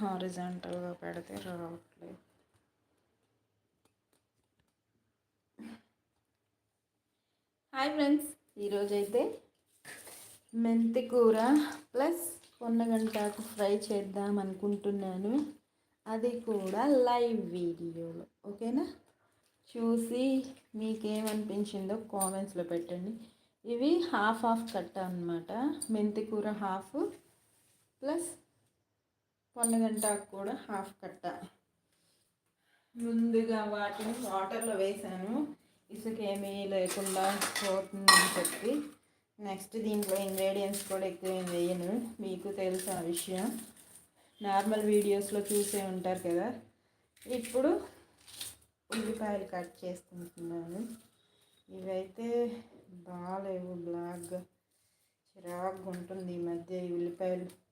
హారిజాంటల్గా పెడితే రావట్లేదు. Hi friends ఈరోజైతే మెంతి కూర ప్లస్ పొన్నగంటాకు ఫ్రై చేద్దాం అనుకుంటున్నాను. అది కూడా లైవ్ వీడియోలో ఓకేనా? చూసి మీకేమనిపించిందో కామెంట్స్లో పెట్టండి. ఇవి హాఫ్ హాఫ్ కట్ట అనమాట మెంతి కూర హాఫ్ ప్లస్ పొన్నగంటాకు కూడా హాఫ్ కట్ట. ముందుగా వాటిని వాటర్లో వేసాను. ఇసుక ఏమీ లేకుండా పోతుందని చెప్పి. నెక్స్ట్ దీంట్లో ఇంగ్రీడియంట్స్ కూడా ఎక్కువ ఏం వేయను. మీకు తెలుసు ఆ విషయం. నార్మల్ వీడియోస్లో చూసే ఉంటారు కదా. ఇప్పుడు ఉల్లిపాయలు కట్ చేసుకుంటున్నాను ఇవైతే బాగాలేవు బ్లాక్గా చిరాగ్గా ఉంటుంది ఈ మధ్య ఈ ఉల్లిపాయలు.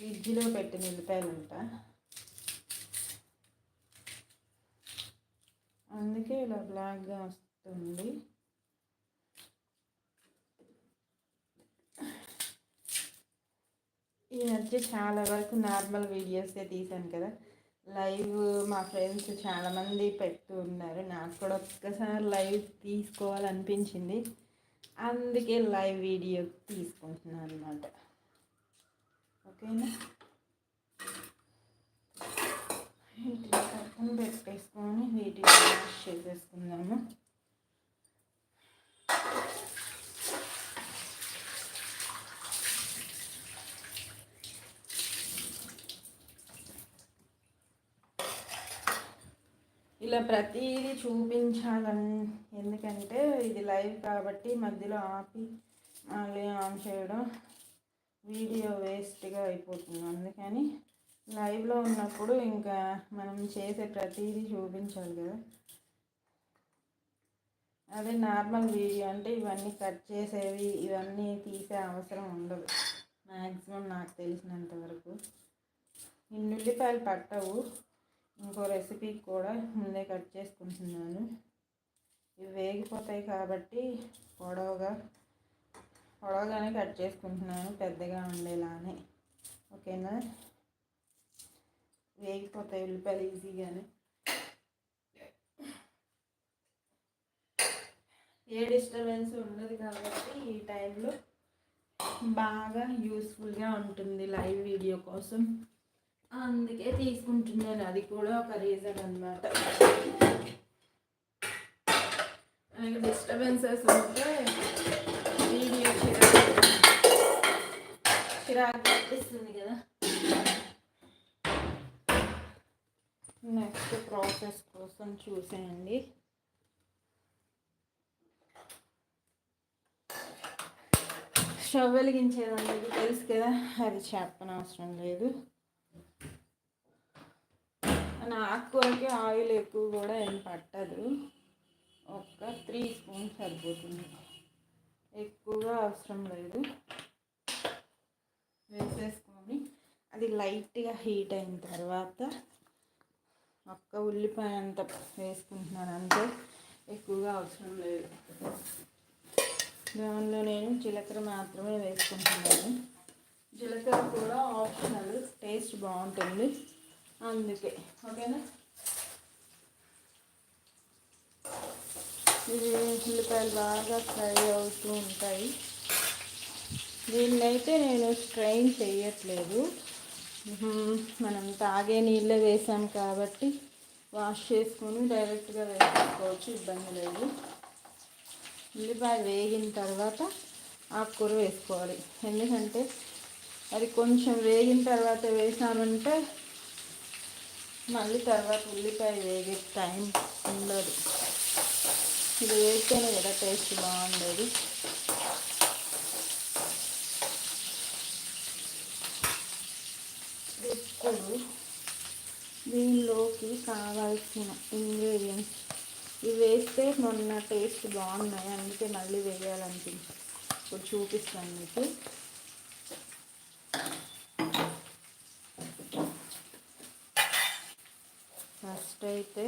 ఫ్రిడ్జ్లో పెట్టిన ఉల్లిపాయలంట అంట అందుకే ఇలా బ్లాక్గా వస్తుంది. ఈ మధ్య చాలా వరకు నార్మల్ వీడియోసే తీశాను కదా. లైవ్ మా ఫ్రెండ్స్ చాలామంది పెడుతూ ఉన్నారు. నాకు కూడా ఒక్కసారి లైవ్ తీసుకోవాలనిపించింది. అందుకే లైవ్ వీడియో తీసుకుంటున్నాను అనమాట ఓకేనా? వీటిని పక్కన పెట్టేసుకొని వీటిని వాష్ చేసేసుకుందాము. ఇలా ప్రతిదీ చూపించాలని ఎందుకంటే ఇది లైవ్ కాబట్టి మధ్యలో ఆపి మళ్ళీ ఆన్ చేయడం వీడియో వేస్ట్గా అయిపోతుంది. అందుకని లైవ్లో ఉన్నప్పుడు ఇంకా మనం చేసే ప్రతిదీ చూపించాలి కదా. అదే నార్మల్ వీడియో అంటే ఇవన్నీ కట్ చేసేవి ఇవన్నీ తీసే అవసరం ఉండదు. మ్యాక్సిమం నాకు తెలిసినంత వరకు. ఉల్లిపాయలు పట్టవు. ఇంకో రెసిపీకి కూడా ముందే కట్ చేసుకుంటున్నాను. ఇవి వేగిపోతాయి కాబట్టి పొడవుగా పొడవగానే కట్ చేసుకుంటున్నాను పెద్దగా ఉండేలానే. ఓకేనా? వేగిపోతాయి ఉల్లిపాయలు ఈజీగానే. ఏ డిస్టర్బెన్స్ ఉండదు కాబట్టి ఈ టైంలో బాగా యూస్ఫుల్గా ఉంటుంది లైవ్ వీడియో కోసం. అందుకే తీసుకుంటున్నాను అది కూడా ఒక రీజన్ అనమాట డిస్టర్బెన్సెస్ ఉంటే వీడియో చిరాకు చిరాకు అనిపిస్తుంది కదా నెక్స్ట్ ప్రాసెస్ కోసం చూసేయండి. స్టవ్ వెలిగించేది తెలుసు కదా అది చెప్పనవసరం లేదు. ఆకుకూరకి ఆయిల్ ఎక్కువ కూడా ఏం పట్టదు. ఒక త్రీ స్పూన్స్ సరిపోతుంది. ఎక్కువగా అవసరం లేదు. వేసేసుకొని అది లైట్గా హీట్ అయిన తర్వాత ఒక్క ఉల్లిపాయ అంత వేసుకుంటున్నాను అంతే. ఎక్కువగా అవసరం లేదు. దానిలో నేను జీలకర్ర మాత్రమే వేసుకుంటున్నాను. జీలకర్ర కూడా ఆప్షనల్ టేస్ట్ బాగుంటుంది. అందుకే ఓకేనా? ఇది ఉల్లిపాయలు బాగా ఫ్రై అవుతూ ఉంటాయి. దీన్నైతే నేను స్ట్రైన్ చేయట్లేదు మనం తాగే నీళ్ళే వేసాం కాబట్టి వాష్ చేసుకొని డైరెక్ట్గా వేసుకోవచ్చు ఇబ్బంది లేదు. ఉల్లిపాయ వేగిన తర్వాత ఆకుకూర వేసుకోవాలి. ఎందుకంటే అది కొంచెం వేగిన తర్వాత వేసామంటే మళ్ళీ తర్వాత ఉల్లిపాయ వేగే టైం ఉండదు. ఇది వేస్తేనే కదా టేస్ట్ బాగుండేది ఇప్పుడు దీనిలోకి కావాల్సిన ఇంగ్రీడియంట్స్ ఇవి వేస్తే మొన్న టేస్ట్ బాగున్నాయి. అందుకే మళ్ళీ వేయాలనిపించి ఇప్పుడు చూపిస్తాను మీకు. ఫస్ట్ అయితే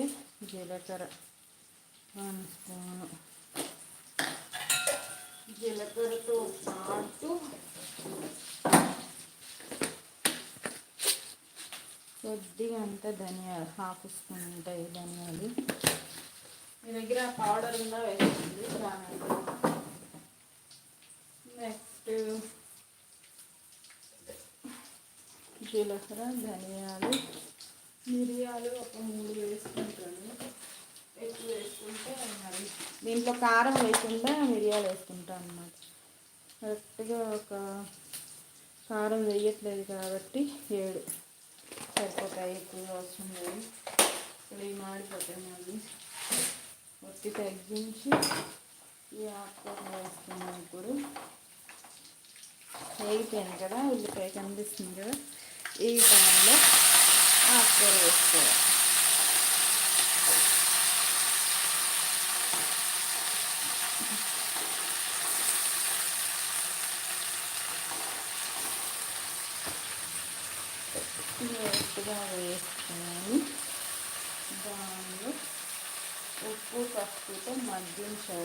జీలకర్ర. వన్ స్పూను జీలకర్రతో కొద్దిగా అంతా ధనియాలు హాఫ్ స్పూన్ ఉంటాయి ధనియాలు. మీ దగ్గర పౌడర్ ఉందా వేస్తుంది నెక్స్ట్ జీలకర్ర ధనియాలు మిరియాలు ఒక మూడు వేసుకుంటాను. ఎక్కువ వేసుకుంటే మరి దీంట్లో కారం వేయకుండా మిరియాలు వేసుకుంటాను అన్నమాట. కరెక్ట్గా ఒక కారం వేయట్లేదు కాబట్టి ఏడు. సరిపోతాయి ఎక్కువగా వస్తున్నాయి లేదు ఇప్పుడు ఇవి మాడిపోతాయి మళ్ళీ. ఒత్తి తగ్గించి ఈ ఆకుకూర వేస్తున్నాం ఇప్పుడు. వేగిపోయింది కదా ఉల్లిపాయ కనిపిస్తుంది కదా. ఈ టైంలో ఆకుకూర వేసుకోవాలి వేసుగా వేసుకొని దానిలో ఉప్పు పసుపుతో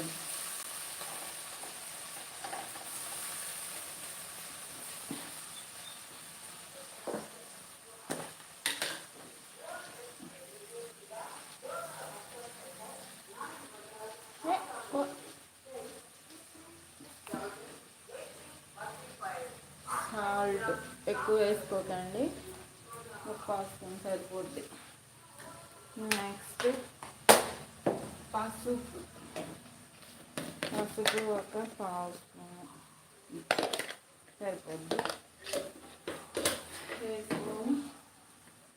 సాల్ట్ ఎక్కువ వేసుకోకండి. ఒక స్పూన్ సరిపోద్ది. నెక్స్ట్ పసుపు. పసుపు ఒక పావు స్పూన్ సరిపోద్ది వేసుకొని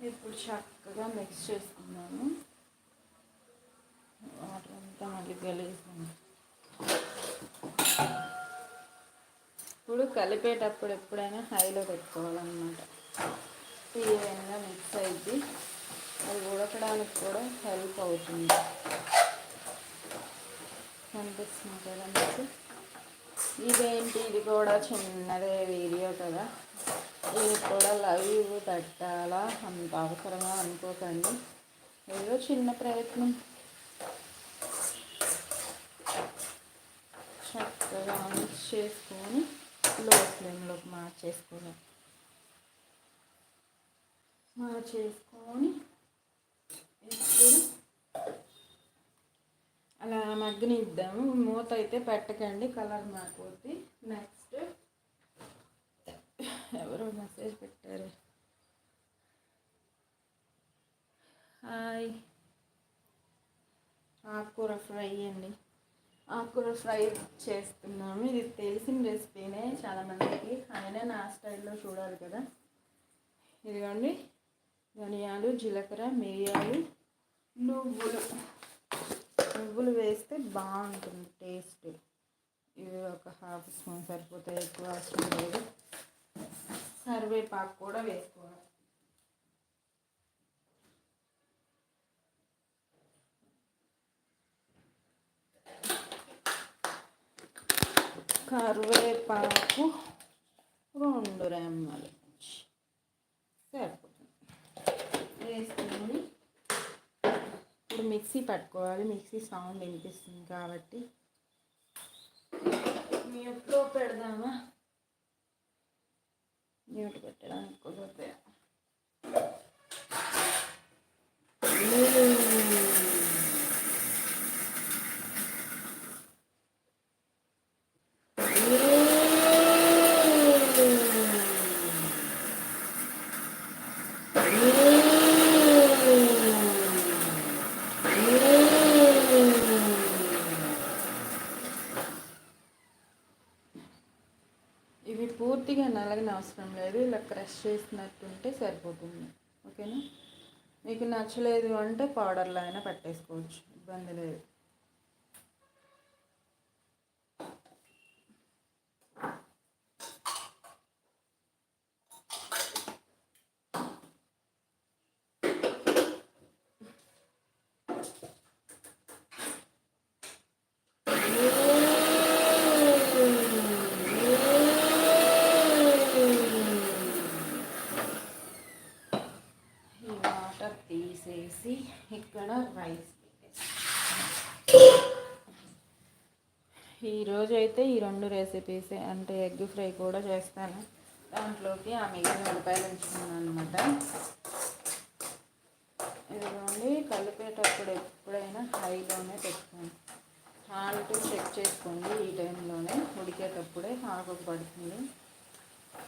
ఇప్పుడు చక్కగా మిక్స్ చేసుకున్నాను వాటర్ అంతా మళ్ళీ గలీజ్ ఇప్పుడు కలిపేటప్పుడు ఎప్పుడైనా హైలో పెట్టుకోవాలన్నమాట. ఈవెన్గా మిక్స్ అయింది అది ఉడకడానికి కూడా హెల్ప్ అవుతుంది. కనిపిస్తుంది కదా మీకు? ఇదేంటి? ఇది కూడా చిన్నదే వీడియో కదా. ఇది కూడా లైవ్ పెట్టాలా? అంత అవసరమా అనుకోకండి. ఏదో చిన్న ప్రయత్నం. చక్కగా మిక్స్ చేసుకొని లో ఫ్లేమ్లోకి మార్చేసుకోవాలి మార్చేసుకొని ఇప్పుడు అలా మగ్గనిద్దాము మూత అయితే పెట్టకండి కలర్ మారిపోద్ది. నెక్స్ట్ ఎవరో మెసేజ్ పెట్టారు. హాయ్ ఆకుకూర ఫ్రై అండి. ఆకుకూర ఫ్రై చేస్తున్నాము. ఇది తెలిసిన రెసిపీనే చాలామందికి. అయినా నా స్టైల్లో చూడాలి కదా. ఇదిగోండి. ధనియాలు జీలకర్ర మిరియాలు నువ్వులు. నువ్వులు వేస్తే బాగుంటుంది టేస్ట్. ఇవి ఒక హాఫ్ స్పూన్ సరిపోతే ఎక్కువ అవసరం లేదు. కరివేపాకు కూడా వేసుకోవాలి. కరివేపాకు రెండు రెమ్మలు సరిపోతుంది వేసుకొని ఇప్పుడు మిక్సీ పట్టుకోవాలి. మిక్సీ సౌండ్ వినిపిస్తుంది కాబట్టి. మ్యూట్లో పెడదామా? మ్యూట్ పెట్టడానికి కుదరదు. ఇవి పూర్తిగా నలగని అవసరం లేదు. ఇలా క్రష్ చేసినట్టుంటే సరిపోతుంది. ఓకేనా? మీకు నచ్చలేదు అంటే పౌడర్లో అయినా పట్టేసుకోవచ్చు. ఇబ్బంది లేదు ఈ వాటర్ తీసేసి ఇక్కడ రైస్ ఈరోజు అయితే ఈ రెండు రెసిపీస్ అంటే ఎగ్ ఫ్రై కూడా చేస్తాను. దాంట్లోకి ఆ మిగిలిన ఉల్లిపాయలు ఉంచుకున్నాను అనమాట ఇదిగోండి కలిపేటప్పుడు ఎప్పుడైనా హైలోనే పెట్టుకోండి. హాల్ట్ చెక్ చేసుకోండి ఈ టైంలోనే ఉడికేటప్పుడే ఆకు పడుతుంది.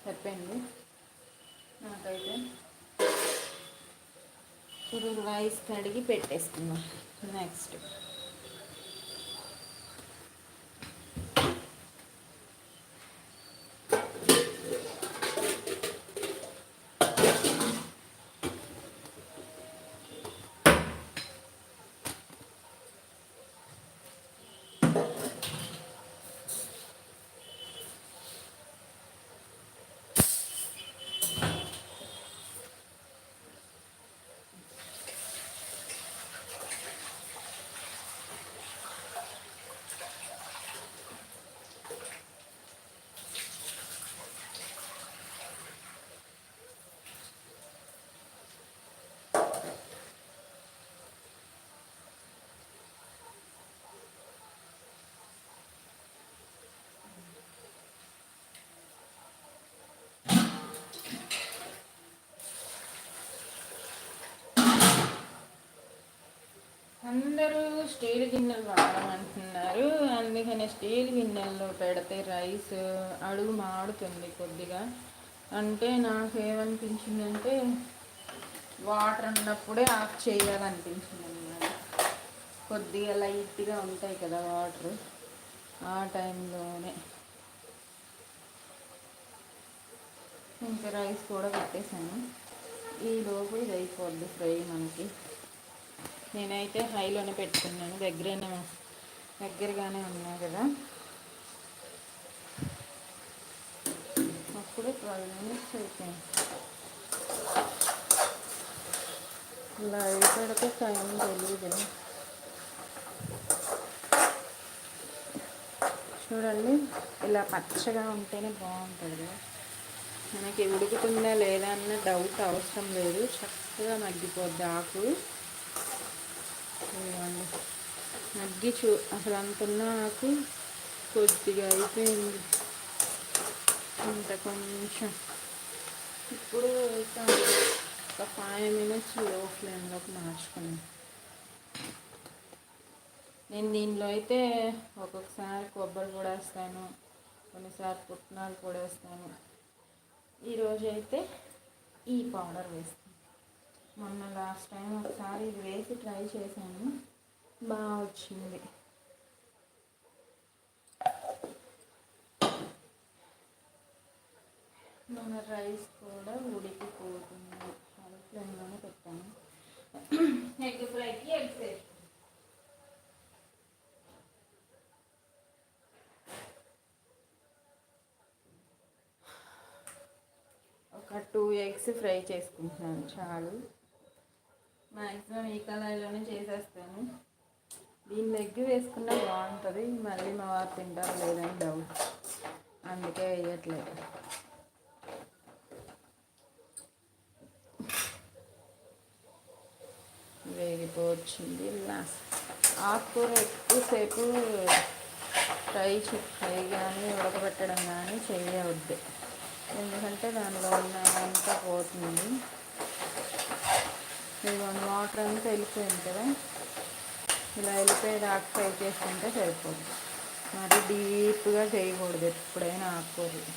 చెప్పండి. నాకైతే ఇప్పుడు రైస్ కడిగి పెట్టేసుకుందాం. నెక్స్ట్ అందరూ స్టీల్ గిన్నెలు వాడమంటున్నారు. అందుకని స్టీల్ గిన్నెల్లో పెడితే రైస్ అడుగు మాడుతుంది కొద్దిగా. అంటే నాకేమనిపించిందంటే వాటర్ ఉన్నప్పుడే ఆఫ్ చేయాలనిపించింది అన్నమాట కొద్దిగా లైట్గా ఉంటాయి కదా వాటర్ ఆ టైంలోనే. ఇంకా రైస్ కూడా పెట్టేశాను. ఈ లోపు ఇది అయిపోద్ది ఫ్రై మనకి. నేనైతే హైలోనే పెట్టుకున్నాను. దగ్గరనే దగ్గరగానే ఉన్నా కదా. అప్పుడు ట్వెల్వ్ మినిట్స్ అయిపోయింది. ఇలా అయిపోయితే టైం తెలియదు చూడండి ఇలా పచ్చగా ఉంటేనే బాగుంటుంది. మనకి ఉడుకుతుందా లేదా అన్న డౌట్ అవసరం లేదు. చక్కగా మగ్గిపోద్ది ఆకు. ఇవ్వండి నగ్గి చూ అసలు అంతన్నా నాకు కొద్దిగా అయిపోయింది. ఇంత కొంచెం. ఇప్పుడు ఒక ఫైవ్ మినిట్స్లో ఫ్లేమ్లోకి మార్చుకున్నాను. నేను దీనిలో అయితే ఒక్కొక్కసారి కొబ్బరి కూడా వేస్తాను. కొన్నిసార్లు పుట్నాలు కూడా వేస్తాను. ఈరోజు అయితే ఈ పౌడర్ వేస్తాను. మొన్న లాస్ట్ టైం ఒకసారి ఇది వేసి ట్రై చేశాను. బాగా వచ్చింది. మన రైస్ కూడా ఉడికిపోతుంది. హై ఫ్లేమ్లోనే పెట్టాను. ఎగ్ ఫ్రైకి ఎగ్స్ ఫ్రై ఒక టూ ఎగ్స్ ఫ్రై చేసుకుంటున్నాను. చాలు. మ్యాక్సిమం ఈ కళాయిలోనే చేసేస్తాను. దీన్ని ఎగ్ వేసుకున్నా బాగుంటుంది మళ్ళీ మా వారు తింటారు లేదని డౌట్ అందుకే వేయట్లేదు. వేగిపోవచ్చింది ఆకుకూర ఎక్కువసేపు ఫ్రై ఫ్రై కానీ ఉడకబెట్టడం కానీ చేయవద్దు. ఎందుకంటే దానిలో ఉన్న అంతా పోతుంది. ఇదిగోండి వాటర్ అంతా వెళ్ళిపోయింది కదా. ఇలా వెళ్ళిపోయి దాకా ఫ్రై చేసుకుంటే సరిపోద్ది మరి డీప్గా చేయకూడదు ఎప్పుడైనా ఆకుకూరలు.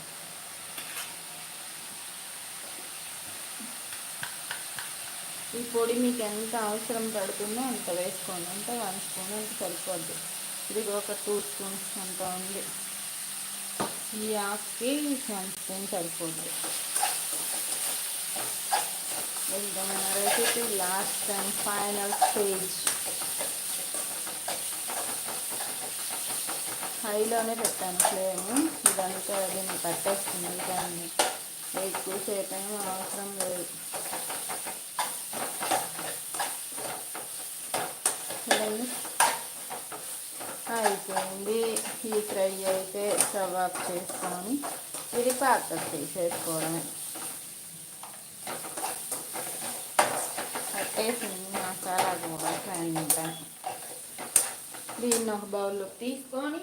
ఈ పొడి మీకు ఎంత అవసరం పడుతుందో అంత వేసుకోండి. అంటే వన్ స్పూన్ అంత సరిపోద్ది. ఇది ఒక టూ స్పూన్స్ అంత ఉంది. ఈ ఆకుకి వన్ స్పూన్ సరిపోద్ది. ఇంకా మన recipe last and final stage హైలోనే పెట్టాను ఫ్లేమ్ ఇదంతా దీన్ని పట్టేస్తుంది దాన్ని. ఎక్కువసేపు ఏమో అవసరం లేదు. చూడండి అయిపోయింది. ఈ ఫ్రై అయితే స్టవ్ ఆఫ్ చేసుకొని ఇది పాత్ర తీసేసుకోవడమే వేసింది మసాలా కూడా అంతా దీన్ని ఒక బౌల్లో తీసుకొని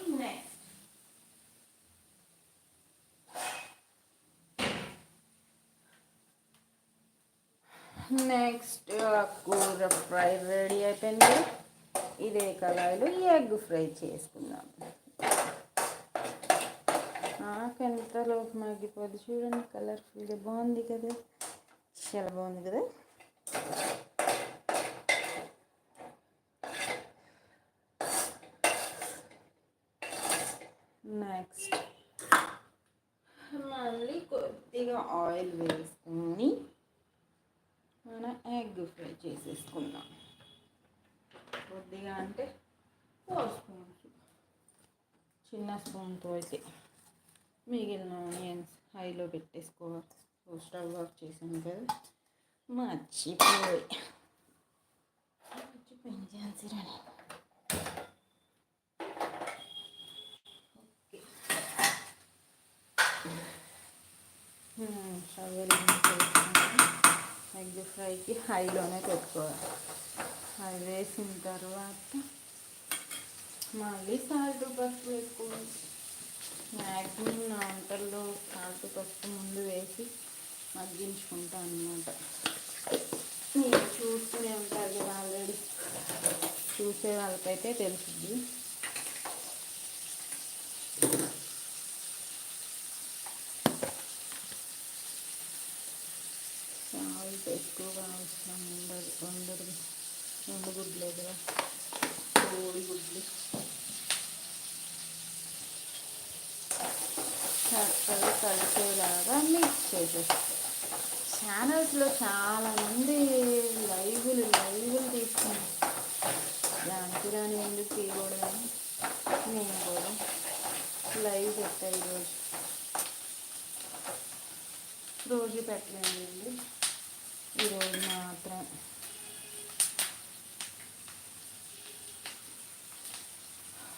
నెక్స్ట్ కూర ఫ్రై రెడీ అయిపోయింది. ఇదే కళాయిలో ఎగ్ ఫ్రై చేసుకుందాం. ఎంతలోపు మగ్గిపోద్ది చూడండి కలర్ఫుల్గా బాగుంది కదా. చాలా బాగుంది కదా. నెక్స్ట్ మళ్ళీ కొద్దిగా ఆయిల్ వేసుకొని మన ఎగ్ ఫ్రై చేసేసుకుందాం. కొద్దిగా అంటే ఫోర్ స్పూన్స్ చిన్న స్పూన్తో అయితే మిగిలిన ఆనియన్స్ హైలో పెట్టేసుకోవాలి స్టవ్ ఆఫ్ చేసాను కదా. మర్చిపోయి. మర్చిపోయింది ఝాన్సీ స్టవ్ ఎగ్ ఫ్రైకి హైలోనే పెట్టుకోవాలి. అది వేసిన తర్వాత మళ్ళీ సాల్ట్ పసుపు వేసుకోవాలి. మ్యాక్సిమం నా వంటల్లో సాల్ట్ పసుపు ముందు వేసి మగ్గించుకుంటాను అనమాట నేను చూస్తూనే ఉంటారు కదా ఆల్రెడీ. చూసే వాళ్ళకైతే తెలుస్తుంది సాల్ట్ ఎక్కువగా అవసరం ఉండదు రెండు గుడ్లు కదా. కోడి గుడ్లు. చక్కగా కలిసేలాగా మిక్స్ చేసేస్తాం ఛానల్స్లో చాలామంది లైవ్లు లైవ్లు తీసుకున్నాం దానికి రాని ఎందుకు తీయకూడదని నేను కూడా లైవ్ పెట్టా ఈరోజు. రోజు పెట్టలేండి ఈరోజు మాత్రం.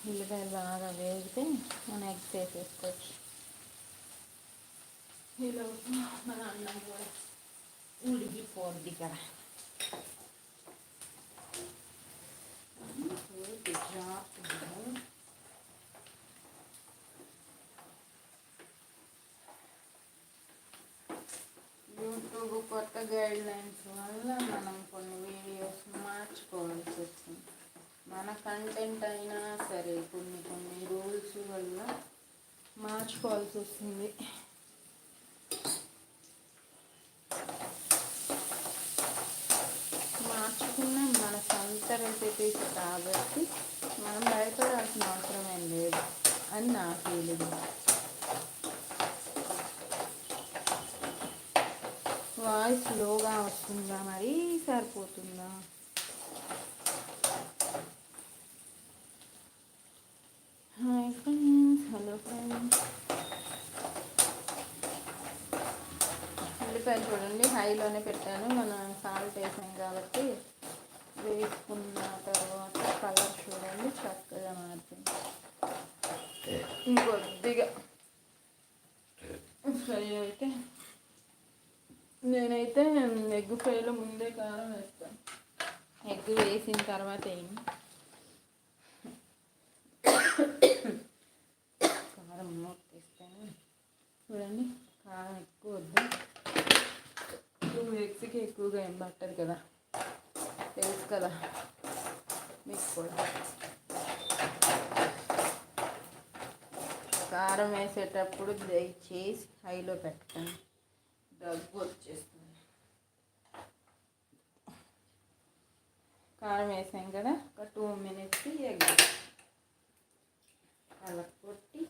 ఉల్లిపాయలు బాగా వేగితే మనం ఎగ్స్ వేసేసుకోవచ్చు ఈలోపు మన అన్నం కూడా ఉడికిపోద్ది కదా యూట్యూబ్ కొత్త గైడ్ లైన్స్ వల్ల మనం కొన్ని వీడియోస్ మార్చుకోవాల్సి వచ్చింది మన కంటెంట్ అయినా సరే కొన్ని కొన్ని రూల్స్ వల్ల మార్చుకోవాల్సి వస్తుంది. మార్చుకున్న మన సొంత రెసిపీస్ కాబట్టి మనం భయపడాల్సిన అవసరమేం లేదు అని నా ఫీలింగ్ వాయిస్ లోగా వస్తుందా మరి సరిపోతుందా హాయ్ ఫ్రెండ్స్ హలో ఫ్రెండ్స్ ఉల్లిపాయలు చూడండి హైలోనే పెట్టాను. మనం సాల్ట్ వేసాం కాబట్టి వేసుకున్న తర్వాత కలర్ చూడండి చక్కగా మారుతుంది ఇంకొద్దిగా. ఫ్రై అయితే నేనైతే ఎగ్ ఫ్రైలో ముందే కారం వేస్తాను. ఎగ్ వేసిన తర్వాత ఏం కారం మూత తీస్తాను చూడండి కారం ఎక్కువ వద్దు టూ ఎగ్స్కి ఎక్కువగా ఏం పట్టదు కదా. తెలుసు కదా. మీకు కూడా. కారం వేసేటప్పుడు దయచేసి హైలో పెట్టండి. దగ్గు వచ్చేస్తుంది. కారం వేసాం కదా ఒక టూ మినిట్స్ ఎగ్ అలా కొట్టి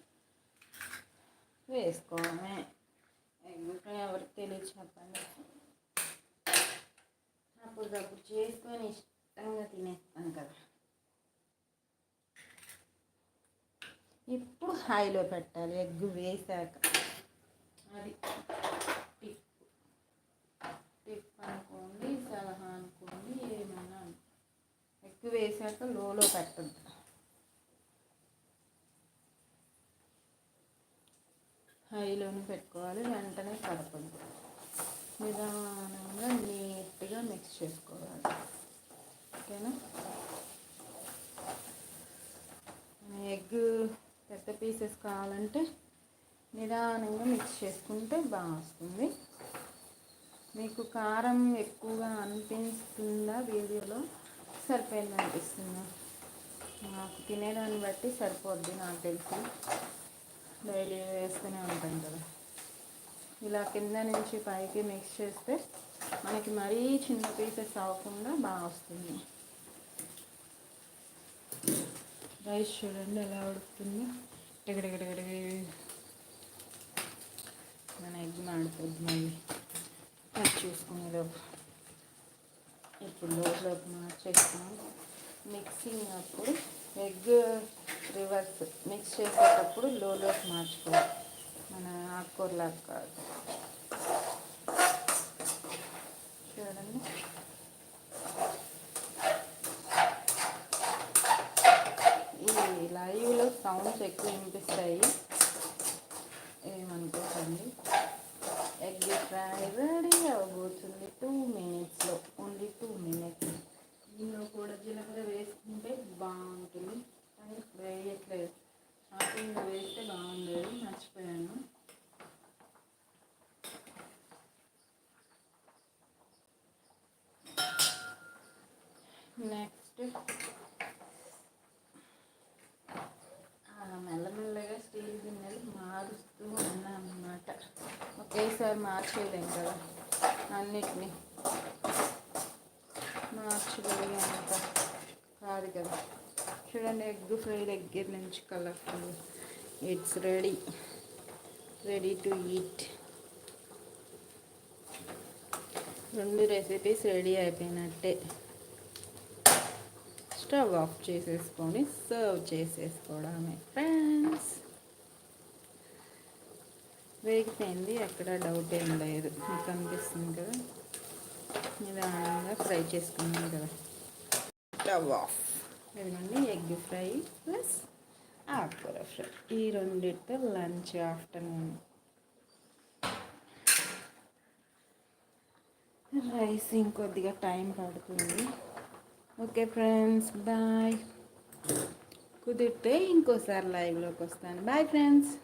వేసుకోవడమే. ఎగ్ ఎవరికి తెలియదు చెప్పండి. అప్పటికప్పుడు చేసుకొని ఇష్టంగా తినేస్తాం కదా ఇప్పుడు హైలో పెట్టాలి ఎగ్ వేసాక అది టిప్ టిప్ అనుకోండి సలహా అనుకోండి ఏమైనా ఎగ్ వేసాక లోలో పెట్టద్దు హైలోనే పెట్టుకోవాలి వెంటనే కడపద్దు నిదానం మిక్స్ చేసుకోవాలి ఓకేనా ఎగ్ పెద్ద పీసెస్ కావాలంటే నిదానంగా మిక్స్ చేసుకుంటే బాగా వస్తుంది మీకు కారం ఎక్కువగా అనిపిస్తుందా వీడియోలో? సరిపోయింది అనిపిస్తుందా? నాకు తినేదాన్ని బట్టి సరిపోద్ది నాకు తెలిసి. డైలీ వేస్తూనే ఉంటాం కదా. ఇలా కింద నుంచి పైకి మిక్స్ చేస్తే మనకి మరీ చిన్న పీసెస్ అవ్వకుండా బాగా వస్తుంది. రైస్ చూడండి ఎలా ఉడుకుతుంది. టిగడగడగడగ మన ఎగ్ మాడిపోద్ది మళ్ళీ. కట్ చూసుకునేలోపు ఇప్పుడు లోపలోపు మార్చేస్తున్నాం మిక్సింగ్ అప్పుడు ఎగ్ రివర్స్ మిక్స్ చేసేటప్పుడు లోలోకి మార్చుకోవాలి. మన ఆకుకూరలాగా కాదు. చూడండి. ఈ లైవ్లో సౌండ్స్ ఎక్కువ వినిపిస్తాయి ఏమనుకోకండి ఎగ్ ఫ్రై రెడీ అవ్వబోతుంది టూ మినిట్స్లో ఓన్లీ టూ మినిట్స్ దీనిలో కూడా జీలకర్ర వేసుకుంటే బాగుంటుంది కానీ వేయట్లేదు స్టార్టింగ్లో వేస్తే బాగుండేది మర్చిపోయాను నెక్స్ట్ మెల్లమెల్లగా స్టీల్ గిన్నెలు మారుస్తూ ఉన్నాం అన్నమాట ఒకేసారి మార్చేయలేము కదా. అన్నిటినీ. మార్చగలిగేంత కాదు కదా. చూడండి ఎగ్ ఫ్రై దగ్గర నుంచి colourful it's ready ready to eat రెండు రెసిపీస్ రెడీ అయిపోయినట్టే. స్టవ్ ఆఫ్ చేసేసుకొని సర్వ్ చేసేసుకోవడమే. ఫ్రెండ్స్ వేగిపోయింది. ఎక్కడ డౌట్ ఏం లేదు. మీకు అనిపిస్తుంది కదా? నిదానంగా ఫ్రై చేసుకున్నాం కదా. స్టవ్ ఆఫ్ ఇదిగోండి ఎగ్ ఫ్రై ప్లస్ ఆకుకూర ఫ్రై. ఈ రెండింటితో లంచ్ ఆఫ్టర్నూన్. రైస్ ఇంకొద్దిగా టైం పడుతుంది. Okay friends bye. కుదిరితే ఇంకోసారి లైవ్లోకి వస్తాను. Bye friends.